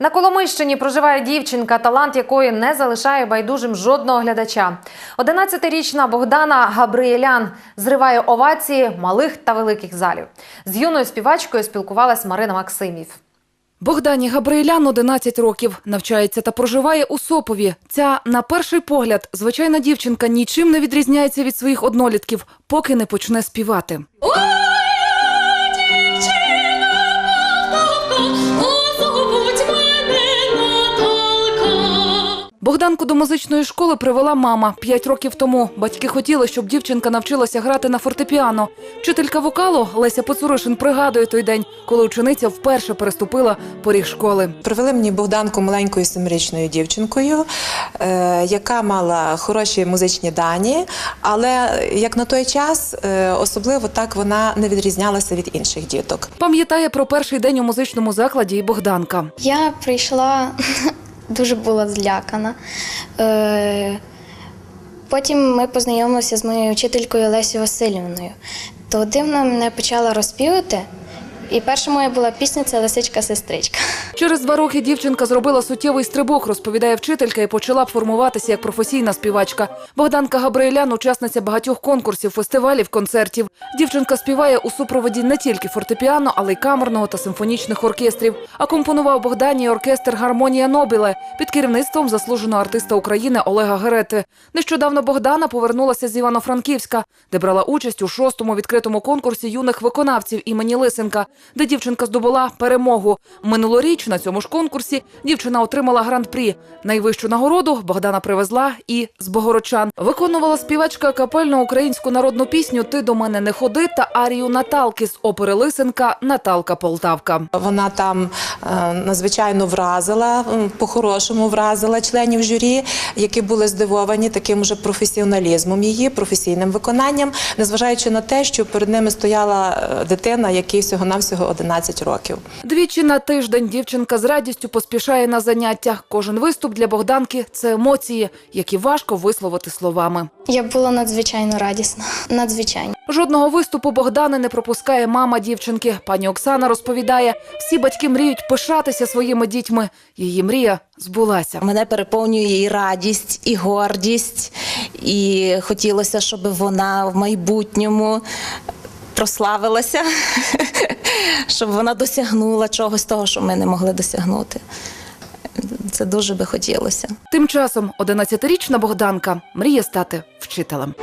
На Коломийщині проживає дівчинка, талант якої не залишає байдужим жодного глядача. 11-річна Богдана Габриелян зриває овації малих та великих залів. З юною співачкою спілкувалась Марина Максимів. Богдані Габриелян 11 років, навчається та проживає у Сопові. Ця, на перший погляд, звичайна дівчинка нічим не відрізняється від своїх однолітків, поки не почне співати. Богданку до музичної школи привела мама п'ять років тому. Батьки хотіли, щоб дівчинка навчилася грати на фортепіано. Вчителька вокалу Леся Поцуришин пригадує той день, коли учениця вперше переступила поріг школи. Привели мені Богданку маленькою семирічною дівчинкою, е, яка мала хороші музичні дані, але як на той час, е, особливо так вона не відрізнялася від інших діток. Пам'ятає про перший день у музичному закладі і Богданка. Я прийшла дуже була злякана. Е, Потім ми познайомилися з моєю вчителькою Лесією Васильівною. То дивно мене почала розпівати. І перша моя була пісня це Лисичка-сестричка. Через два роки дівчинка зробила суттєвий стрибок, розповідає вчителька, і почала формуватися як професійна співачка. Богданка Габриелян – учасниця багатьох конкурсів, фестивалів, концертів. Дівчинка співає у супроводі не тільки фортепіано, але й камерного та симфонічних оркестрів. А компонував Богдані оркестр Гармонія Нобіле під керівництвом заслуженого артиста України Олега Герети. Нещодавно Богдана повернулася з Івано-Франківська, де брала участь у шостому відкритому конкурсі юних виконавців імені Лисенка, де дівчинка здобула перемогу. Минулоріч на цьому ж конкурсі дівчина отримала гран-прі. Найвищу нагороду Богдана привезла і з Богородчан. Виконувала співачка капельну українську народну пісню Ти до мене не ходи та арію Наталки з опери Лисенка Наталка Полтавка. Вона там е, надзвичайно вразила, по-хорошому вразила членів журі, які були здивовані таким же професіоналізмом її, професійним виконанням, незважаючи на те, що перед ними стояла е, дитина, якій всього-навсього 11 років. Двічі на тиждень дівчинка з радістю поспішає на заняття. Кожен виступ для Богданки це емоції, які важко висловити словами. Я була надзвичайно радісна. Надзвичайно. Жодного виступу Богдани не пропускає мама дівчинки. Пані Оксана розповідає, всі батьки мріють пишатися своїми дітьми. Її мрія збулася. Мене переповнює і радість, і гордість, і хотілося, щоб вона в майбутньому прославилася, щоб вона досягнула чогось того, що ми не могли досягнути. Це дуже би хотілося. Тим часом 11-річна Богданка мріє стати вчителем.